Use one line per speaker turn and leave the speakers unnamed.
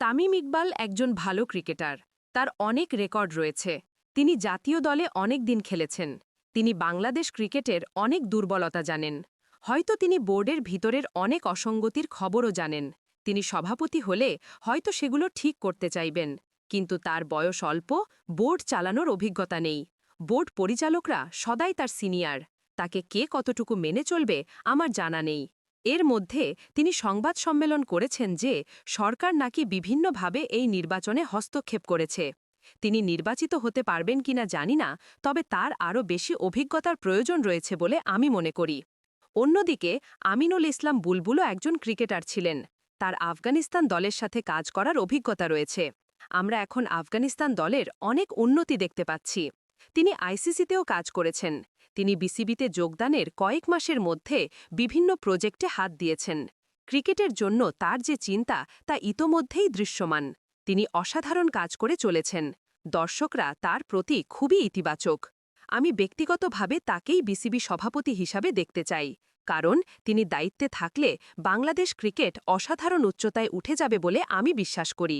তামিম ইকবাল একজন ভালো ক্রিকেটার। তার অনেক রেকর্ড রয়েছে। তিনি জাতীয় দলে অনেক দিন খেলেছেন। তিনি বাংলাদেশ ক্রিকেটের অনেক দুর্বলতা জানেন। হয়তো তিনি বোর্ডের ভিতরের অনেক অসঙ্গতির খবরও জানেন। তিনি সভাপতি হলে হয়তো সেগুলো ঠিক করতে চাইবেন। কিন্তু তার বয়স অল্প, বোর্ড চালানোর অভিজ্ঞতা নেই। বোর্ড পরিচালকরা সদাই তার সিনিয়র। তাকে কে কতটুকু মেনে চলবে আমার জানা নেই। এর মধ্যে তিনি সংবাদ সম্মেলন করেছেন যে সরকার নাকি বিভিন্নভাবে এই নির্বাচনে হস্তক্ষেপ করেছে। তিনি নির্বাচিত হতে পারবেন কিনা জানি না, তবে তার আরও বেশি অভিজ্ঞতার প্রয়োজন রয়েছে বলে আমি মনে করি। অন্যদিকে, আমিনুল ইসলাম বুলবুলও একজন ক্রিকেটার ছিলেন। তার আফগানিস্তান দলের সাথে কাজ করার অভিজ্ঞতা রয়েছে। আমরা এখন আফগানিস্তান দলের অনেক উন্নতি দেখতে পাচ্ছি। তিনি আইসিসিতেও কাজ করেছেন। তিনি বিসিবিতে যোগদানের কয়েক মাসের মধ্যে বিভিন্ন প্রজেক্টে হাত দিয়েছেন। ক্রিকেটের জন্য তার যে চিন্তা, তা ইতোমধ্যেই দৃশ্যমান। তিনি অসাধারণ কাজ করে চলেছেন। দর্শকরা তার প্রতি খুবই ইতিবাচক। আমি ব্যক্তিগতভাবে তাকেই বিসিবি সভাপতি হিসাবে দেখতে চাই, কারণ তিনি দায়িত্বে থাকলে বাংলাদেশ ক্রিকেট অসাধারণ উচ্চতায় উঠে যাবে বলে আমি বিশ্বাস করি।